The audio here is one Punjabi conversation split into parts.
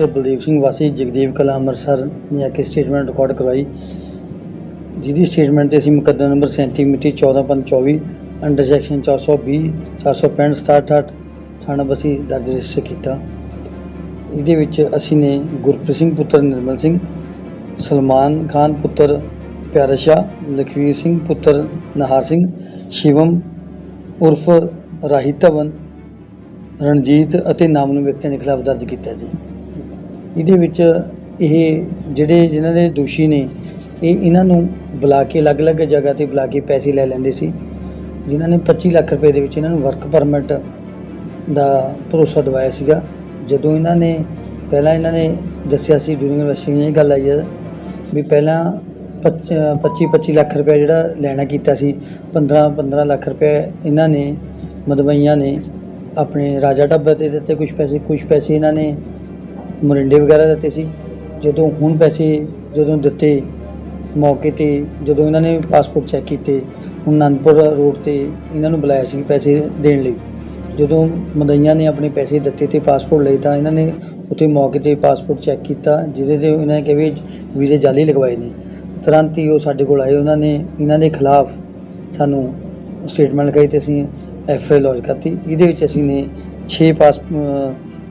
ਪੁੱਤਰ ਬਲਦੇਵ ਸਿੰਘ ਵਾਸੀ ਜਗਦੇਵ ਕਲਾ ਅੰਮ੍ਰਿਤਸਰ ਨੇ ਆ ਕੇ ਸਟੇਟਮੈਂਟ ਰਿਕਾਰਡ ਕਰਵਾਈ, ਜਿਹਦੀ ਸਟੇਟਮੈਂਟ ਤੇ ਅਸੀਂ ਮੁਕੱਦਮਾ ਨੰਬਰ 37 ਮਿਤੀ 14/5/24 ਅੰਡਰ ਸੈਕਸ਼ਨ 420 465 67 ਥਾਣਾ ਬਸੀ ਦਰਜ ਰਜਿਸਟਰ ਕੀਤਾ। ਇਹਦੇ ਵਿੱਚ ਅਸੀਂ ਨੇ ਗੁਰਪ੍ਰੀਤ ਸਿੰਘ ਪੁੱਤਰ ਨਿਰਮਲ ਸਿੰਘ, ਸਲਮਾਨ ਖਾਨ ਪੁੱਤਰ ਪਿਆਰਾ ਸ਼ਾਹ, ਲਖਵੀਰ ਸਿੰਘ ਪੁੱਤਰ ਨਹਾਰ ਸਿੰਘ, ਸ਼ਿਵਮ ਉਰਫ ਰਾਹੀ ਧਵਨ, ਰਣਜੀਤ ਅਤੇ ਨਾਮਨੂ ਵਿਅਕਤੀਆਂ ਦੇ ਖਿਲਾਫ ਦਰਜ ਕੀਤਾ ਜੀ। ਇਹਦੇ ਵਿੱਚ ਇਹ ਜਿਹੜੇ ਜਿਨ੍ਹਾਂ ਦੇ ਦੋਸ਼ੀ ਨੇ, ਇਹ ਇਹਨਾਂ ਨੂੰ ਬੁਲਾ ਕੇ ਅਲੱਗ-ਅਲੱਗ ਜਗ੍ਹਾ ਤੇ ਬੁਲਾ ਕੇ ਪੈਸੇ ਲੈ ਲੈਂਦੇ ਸੀ, ਜਿਨ੍ਹਾਂ ਨੇ 25 ਲੱਖ ਰੁਪਏ ਦੇ ਵਿੱਚ ਇਹਨਾਂ ਨੂੰ ਵਰਕ ਪਰਮਿਟ ਦਾ ਭਰੋਸਾ ਦਵਾਇਆ ਸੀਗਾ। ਜਦੋਂ ਇਹਨਾਂ ਨੇ, ਪਹਿਲਾਂ ਇਹਨਾਂ ਨੇ ਦੱਸਿਆ ਸੀ ਡੂਰਿੰਗ ਇਨਵੈਸਟੀਗੇਸ਼ਨ ਇਹ ਗੱਲ ਆਈ ਹੈ ਵੀ ਪਹਿਲਾਂ 25-25 ਲੱਖ ਰੁਪਏ ਜਿਹੜਾ ਲੈਣਾ ਕੀਤਾ ਸੀ 15-15 ਲੱਖ ਰੁਪਏ ਇਹਨਾਂ ਨੇ, ਮਦਵਈਆਂ ਨੇ, ਆਪਣੇ ਰਾਜਾ ਢਾਬੇ ਤੇ ਦਿੱਤੇ ਕੁਝ ਪੈਸੇ ਕੁਝ ਪੈਸੇ ਇਹਨਾਂ ਨੇ ਮਰਿੰਡੇ ਵਗੈਰਾ ਦਿੱਤੇ ਸੀ। ਜਦੋਂ ਹੁਣ ਪੈਸੇ ਜਦੋਂ ਦਿੱਤੇ, ਮੌਕੇ ਤੇ ਜਦੋਂ ਇਹਨਾਂ ਨੇ ਪਾਸਪੋਰਟ ਚੈੱਕ ਕੀਤੇ, ਹੁਣ ਅਨੰਦਪੁਰ ਰੋਡ ਤੇ ਇਹਨਾਂ ਨੂੰ ਬੁਲਾਇਆ ਸੀ ਪੈਸੇ ਦੇਣ ਲਈ। ਜਦੋਂ ਮਦਈਆਂ ਨੇ ਆਪਣੇ ਪੈਸੇ ਦਿੱਤੇ ਤੇ ਪਾਸਪੋਰਟ ਲਈ ਤਾਂ ਇਹਨਾਂ ਨੇ ਉੱਥੇ ਮੌਕੇ ਤੇ ਪਾਸਪੋਰਟ ਚੈੱਕ ਕੀਤਾ, ਜਿਹਦੇ ਤੇ ਇਹਨਾਂ ਨੇ ਕਿਹਾ ਵੀ ਵੀਜ਼ੇ ਜਾਲੀ ਲਗਵਾਏ ਨੇ। ਤੁਰੰਤ ਹੀ ਉਹ ਸਾਡੇ ਕੋਲ ਆਏ, ਉਹਨਾਂ ਨੇ ਇਹਨਾਂ ਦੇ ਖਿਲਾਫ ਸਾਨੂੰ ਸਟੇਟਮੈਂਟ ਲਗਾਈ ਤੇ ਅਸੀਂ ਐਫ ਆਈ ਲੌਜ ਕਰਤੀ। ਇਹਦੇ ਵਿੱਚ ਅਸੀਂ ਨੇ 6 ਪਾਸ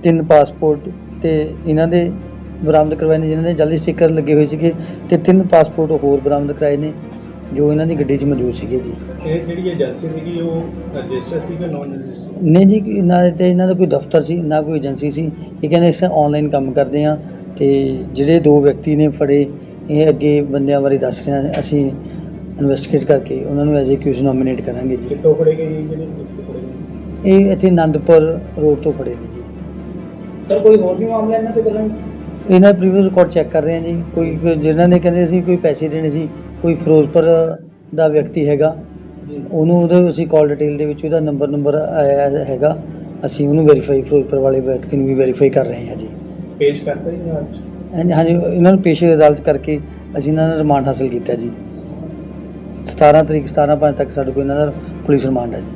ਤਿੰਨ ਪਾਸਪੋਰਟ ਤੇ ਇਹਨਾਂ ਦੇ ਬਰਾਮਦ ਕਰਵਾਏ ਨੇ ਜਿਨ੍ਹਾਂ ਦੇ ਜਲਦੀ ਸਟicker ਲੱਗੇ ਹੋਏ ਸੀਗੇ ਤੇ ਤਿੰਨ ਪਾਸਪੋਰਟ ਹੋਰ ਬਰਾਮਦ ਕਰਾਏ ਨੇ ਜੋ ਇਹਨਾਂ ਦੀ ਗੱਡੀ 'ਚ ਮੌਜੂਦ ਸੀਗੇ ਜੀ। ਇਹ ਜਿਹੜੀ ਏਜੰਸੀ ਸੀਗੀ ਉਹ ਰਜਿਸਟਰ ਸੀ ਕਿ ਨਾਨ ਰਜਿਸਟਰ ਨਹੀਂ ਜੀ ਕਿ ਨਾ ਤੇ ਇਹਨਾਂ ਦਾ ਕੋਈ ਦਫ਼ਤਰ ਸੀ ਨਾ ਕੋਈ ਏਜੰਸੀ ਸੀ। ਇਹ ਕਹਿੰਦੇ ਅਸੀਂ ਆਨਲਾਈਨ ਕੰਮ ਕਰਦੇ ਹਾਂ ਤੇ ਜਿਹੜੇ ਦੋ ਵਿਅਕਤੀ ਨੇ ਫੜੇ ਇਹ ਅੱਗੇ ਬੰਦਿਆਂ ਬਾਰੇ ਦੱਸ ਰਹੇ ਹਨ ਅਸੀਂ ਇਨਵੈਸਟੀਗੇਟ ਕਰਕੇ ਉਹਨਾਂ ਨੂੰ ਐਜ਼ ਏ ਕਿਊਜ਼ ਨੋਮੀਨੇਟ ਕਰਾਂਗੇ ਜੀ। ਕਿੱਥੋਂ ਫੜੇ ਗਏ ਜੀ ਜਿਹੜੇ ਇਹ ਇੱਥੇ ਆਨੰਦਪੁਰ ਰੋਡ ਤੋਂ ਫੜੇ ਨੇ ਜੀ। ਸਰ ਕੋਈ ਹੋਰ ਵੀ ਮਾਮਲਾ ਇਹਨਾਂ ਤੇ ਪਹਿਲਾਂ ਇਹਨਾਂ ਪ੍ਰੀਵੀਅਸ ਰਿਕਾਰਡ ਚੈੱਕ ਕਰ ਰਹੇ ਹਾਂ ਜੀ। ਕੋਈ ਜਿਨ੍ਹਾਂ ਨੇ ਕਹਿੰਦੇ ਸੀ ਕੋਈ ਪੈਸੇ ਦੇਣੇ ਸੀ ਕੋਈ ਫਿਰੋਜ਼ਪੁਰ ਦਾ ਵਿਅਕਤੀ ਹੈਗਾ ਉਹਨੂੰ ਉਹਦੇ ਅਸੀਂ ਕਾਲ ਡਿਟੇਲ ਦੇ ਵਿੱਚ ਉਹਦਾ ਨੰਬਰ ਨੰਬਰ ਆਇਆ ਹੈਗਾ। ਅਸੀਂ ਉਹਨੂੰ ਵੈਰੀਫਾਈ ਫਿਰੋਜ਼ਪੁਰ ਵਾਲੇ ਵਿਅਕਤੀ ਨੂੰ ਵੀ ਵੈਰੀਫਾਈ ਕਰ ਰਹੇ ਹਾਂ ਜੀ। ਪੇਸ਼ ਕਰਤਾ ਜੀ ਅੱਜ ਹਾਂਜੀ ਹਾਂਜੀ ਇਹਨਾਂ ਨੂੰ ਪੇਸ਼ੇ ਅਦਾਲਤ ਕਰਕੇ ਅਸੀਂ ਇਹਨਾਂ ਦਾ ਰਿਮਾਂਡ ਹਾਸਲ ਕੀਤਾ ਜੀ। 17 ਤਰੀਕ 17 ਪੰਜ ਤੱਕ ਸਾਡੇ ਕੋਲ ਇਹਨਾਂ ਦਾ ਪੁਲਿਸ ਰਿਮਾਂਡ ਹੈ ਜੀ।